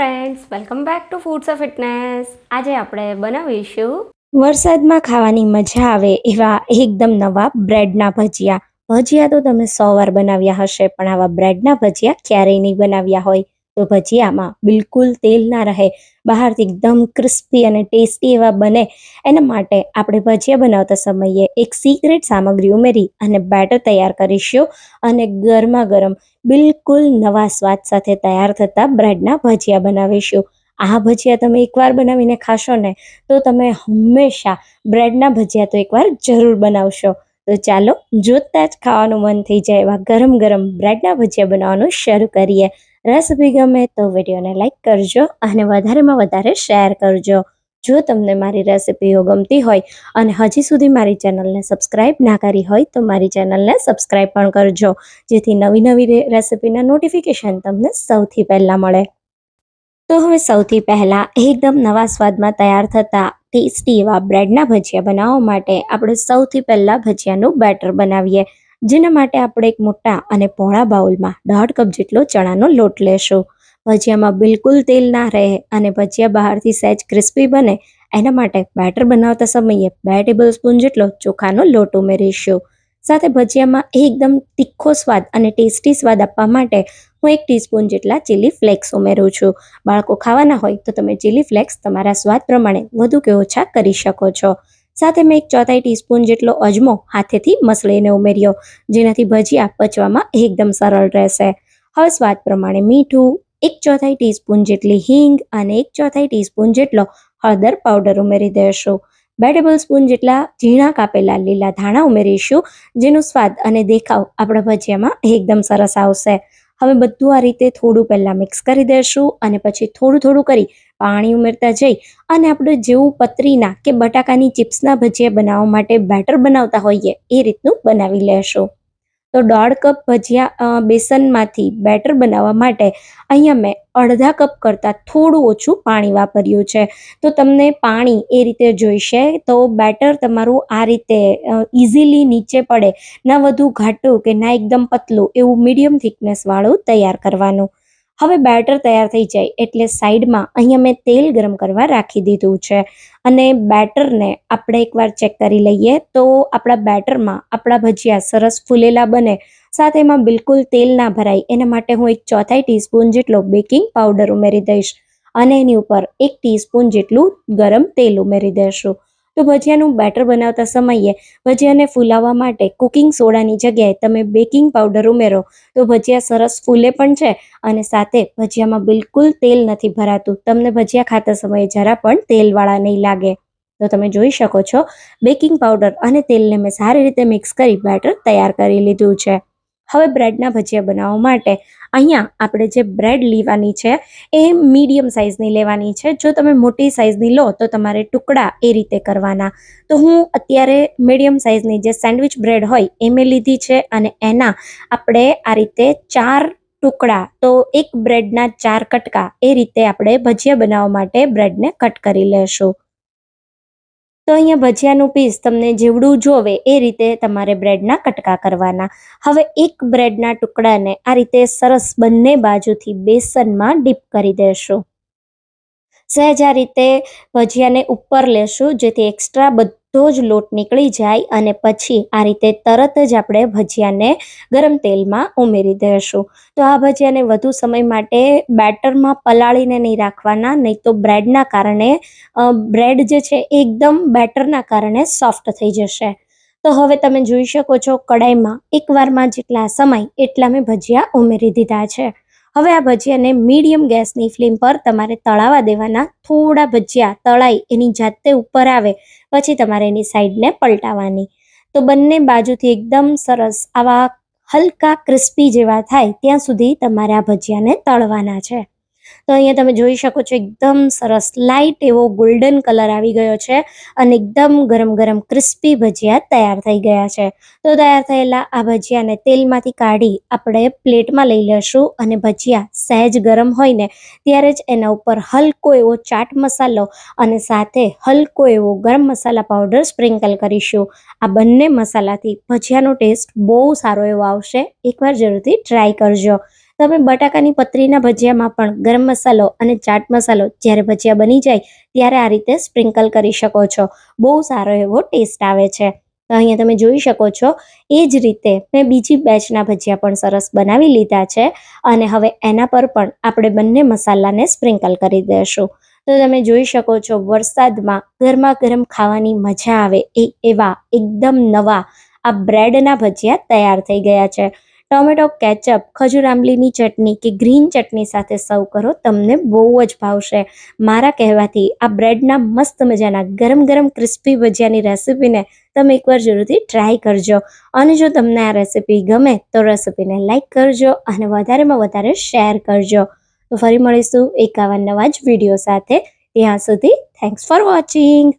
Friends welcome back to foods of fitness આજે આપણે બનાવીશું વરસાદમાં ખાવાની મજા આવે એવા એકદમ નવા બ્રેડના ભજીયા. ભજીયા તો તમે સો વાર બનાવ્યા હશે, પણ આવા બ્રેડના ભજીયા ક્યારેય નહીં બનાવ્યા હોય. તો ભજીયામાં બિલકુલ તેલ ના રહે. બહારથી એકદમ ક્રિસ્પી અને ટેસ્ટી એવા બને. એના માટે આપણે ભજીયા બનાવતા સમયે એક સિક્રેટ સામગ્રી ઉમેરી અને બેટર તૈયાર કરીશું અને ગરમા ગરમ બિલકુલ નવા સ્વાદ સાથે તૈયાર થતા બ્રેડના ભજીયા બનાવીશું. આ ભજીયા તમે એકવાર બનાવીને ખાશો ને તો તમે હંમેશા બ્રેડના ભજીયા તો એકવાર જરૂર બનાવશો. તો ચાલો જોતા જ ખાવાનું મન થઈ જાય એવા ગરમ ગરમ બ્રેડના ભજીયા બનાવવાનું શરૂ કરીએ. રેસિપી ગમે તો વિડીયોને લાઇક કરજો અને વધારેમાં વધારે શેર કરજો. જો તમને મારી રેસિપીઓ ગમતી હોય અને હજી સુધી મારી ચેનલને સબસ્ક્રાઇબ ના કરી હોય તો મારી ચેનલને સબસ્ક્રાઇબ પણ કરજો, જેથી નવી નવી રેસિપીના નોટિફિકેશન તમને સૌથી પહેલાં મળે. તો હવે સૌથી પહેલાં એકદમ નવા સ્વાદમાં તૈયાર થતા ટેસ્ટી એવા બ્રેડના ભજીયા બનાવવા માટે આપણે સૌથી પહેલાં ભજીયાનું બેટર બનાવીએ. જેના માટે આપણે એક મોટા અને પહોળા બાઉલમાં દોઢ કપ જેટલો ચણાનો લોટ લેશું. ભજીયામાં બિલકુલ તેલ ના રહે અને ભજીયા બહારથી સહેજ ક્રિસ્પી બને, એના માટે બેટર બનાવતા સમયે બે ટેબલ સ્પૂન જેટલો ચોખાનો લોટ ઉમેરીશું. સાથે ભજીયામાં એકદમ તીખો સ્વાદ અને ટેસ્ટી સ્વાદ આપવા માટે હું એક ટીસ્પૂન જેટલા ચીલી ફ્લેક્સ ઉમેરું છું. બાળકો ખાવાના હોય તો તમે ચીલી ફ્લેક્સ તમારા સ્વાદ પ્રમાણે વધુ કે ઓછા કરી શકો છો. સાથે મેં એક ચોથાઈ ટીસ્પૂન જેટલો અજમો હાથેથી મસળીને ઉમેર્યો, જેનાથી ભજીયા પચવામાં એકદમ સરળ રહેશે. હવે સ્વાદ પ્રમાણે મીઠું, એક ચોથાઈ ટીસ્પૂન જેટલી હિંગ અને એક ચોથાઈ ટીસ્પૂન જેટલો હળદર પાવડર ઉમેરી દેશું. બે ટેબલ સ્પૂન જેટલા ઝીણા કાપેલા લીલા ધાણા ઉમેરીશું, જેનો સ્વાદ અને દેખાવ આપણા ભજીયામાં એકદમ સરસ આવશે. હવે બધું આ રીતે થોડું પહેલાં મિક્સ કરી દઈશું અને પછી થોડું થોડું કરી પાણી ઉમેરતા જઈ અને આપણે જેવું પતરીના કે બટાકાની ચિપ્સના ભજીયા બનાવવા માટે બેટર બનાવતા હોઈએ એ રીતનું બનાવી લેશું. તો દોઢ કપ ભજીયા બેસનમાંથી બેટર બનાવવા માટે અહીંયા મેં અડધા કપ કરતાં થોડું ઓછું પાણી વાપર્યું છે. તો તમને પાણી એ રીતે જોઈશે તો બેટર તમારું આ રીતે ઇઝીલી નીચે પડે, ના વધુ ઘાટું કે ના એકદમ પતલું એવું મીડિયમ થિકનેસવાળું તૈયાર કરવાનું. હવે બેટર તૈયાર થઈ જાય એટલે સાઈડમાં અહીંયા મેં તેલ ગરમ કરવા રાખી દીધું છે. અને બેટરને આપણે એકવાર ચેક કરી લઈએ તો આપણા બેટરમાં આપણા ભજીયા સરસ ફૂલેલા બને. સાથે એમાં બિલકુલ તેલ ના ભરાય. એના માટે હું એક ચોથાઈ ટીસ્પૂન જેટલો બેકિંગ પાવડર ઉમેરી દઈશ. અને એની ઉપર એક ટીસ્પૂન જેટલું ગરમ તેલ ઉમેરી દઈશું. તો ભજીયાનું બેટર બનાવતા સમયે ભજીયાને ફૂલાવવા માટે કુકિંગ સોડાની જગ્યાએ તમે બેકિંગ પાવડર ઉમેરો. તો ભજીયા સરસ ફૂલે પણ છે અને સાથે ભજીયામાં બિલકુલ તેલ નથી ભરાતું. તમને ભજીયા ખાતા સમયે જરા પણ તેલવાળા નહીં લાગે. તો તમે જોઈ શકો છો બેકિંગ પાવડર અને તેલને મેં સારી રીતે મિક્સ કરી બેટર તૈયાર કરી લીધું છે. હવે બ્રેડના ભજીયા બનાવવા માટે અહીંયા આપણે જે બ્રેડ લેવાની છે, એ મીડિયમ સાઇઝની લેવાની છે. જો તમે મોટી સાઇઝની લો, તો તમારે ટુકડા એ રીતે કરવાના. તો હું અત્યારે મીડિયમ સાઇઝની જે સેન્ડવિચ બ્રેડ હોય, એ મેં લીધી છે અને એના આપણે આ રીતે ચાર ટુકડા, તો એક બ્રેડના ચાર કટકા એ રીતે આપણે ભજીયા બનાવવા માટે બ્રેડને કટ કરી લેશું. તો અહીંયા ભજીયાનું પીસ તમને જેવડું જોવે એ રીતે તમારે બ્રેડના કટકા કરવાના. હવે એક બ્રેડના ટુકડાને આ રીતે સરસ બંને બાજુથી બેસનમાં ડીપ કરી દેશું. સહેજ આ રીતે ભજીયાને ઉપર લેશું, જેથી એક્સ્ટ્રા બધો જ લોટ નીકળી જાય અને પછી આ રીતે તરત જ આપણે ભજીયાને ગરમ તેલમાં ઉમેરી દઈશું તો આ ભજીયાને વધુ સમય માટે બેટરમાં પલાળીને નહીં રાખવાના, નહીં તો બ્રેડના કારણે બ્રેડ જે છે એકદમ બેટરના કારણે સોફ્ટ થઈ જશે. તો હવે તમે જોઈ શકો છો કડાઈમાં એકવારમાં જેટલા સમય એટલા મેં ભજીયા ઉમેરી દીધા છે. હવે આ ભજીયાને મીડિયમ ગેસની ફ્લેમ પર તમારે તળાવા દેવાના થોડા ભજીયા, તળાઈ એની જાતે ઉપર આવે, પછી તમારે એની સાઈડને પલટાવાની. તો બંને બાજુથી એકદમ સરસ આવા હલકા ક્રિસ્પી જેવા થાય ત્યાં સુધી તમારે આ ભજીયાને તળવાના છે. તો અહીંયા તમે જોઈ શકો છો એકદમ સરસ લાઇટ એવો ગોલ્ડન કલર આવી ગયો છે અને એકદમ ગરમ ગરમ ક્રિસ્પી ભજીયા તૈયાર થઈ ગયા છે. તો તૈયાર થયેલા આ ભજીયાને તેલમાંથી કાઢી આપણે પ્લેટમાં લઈ લેશું અને ભજીયા સહેજ ગરમ હોય ને ત્યારે જ એના ઉપર હલકો એવો ચાટ મસાલો અને સાથે હલકો એવો ગરમ મસાલા પાવડર સ્પ્રિંકલ કરીશું. આ બંને મસાલાથી ભજીયાનો ટેસ્ટ બહુ સારો એવો આવશે. એકવાર જરૂરથી ટ્રાય કરજો. તમે બટાકાની પતરીના ભજીયામાં પણ ગરમ મસાલો અને ચાટ મસાલો જ્યારે ભજીયા બની જાય ત્યારે આ રીતે સ્પ્રિંકલ કરી શકો છો. બહુ સારો એવો ટેસ્ટ આવે છે. અહીંયા તમે જોઈ શકો છો, એ જ રીતે મેં બીજી બેચના ભજીયા પણ સરસ બનાવી લીધા છે અને હવે એના પર પણ આપણે બંને મસાલાને સ્પ્રિંકલ કરી દઈશું તો તમે જોઈ શકો છો, વરસાદમાં ગરમા ગરમ ખાવાની મજા આવે એ એવા એકદમ નવા આ બ્રેડના ભજીયા તૈયાર થઈ ગયા છે. ટોમેટો કેચઅપ, ખજૂર આંબલીની ચટણી કે ગ્રીન ચટણી સાથે સર્વ કરો, તમને બહુ જ ભાવશે. મારા કહેવાથી આ બ્રેડના મસ્ત મજાના ગરમ ગરમ ક્રિસ્પી ભજીયાની રેસિપીને તમે એકવાર જરૂરથી ટ્રાય કરજો. અને જો તમને આ રેસિપી ગમે, તો રેસિપીને લાઇક કરજો અને વધારેમાં વધારે શેર કરજો. તો ફરી મળીશું એક આવા નવા જ વીડિયો સાથે. ત્યાં સુધી થેન્ક્સ ફોર વોચિંગ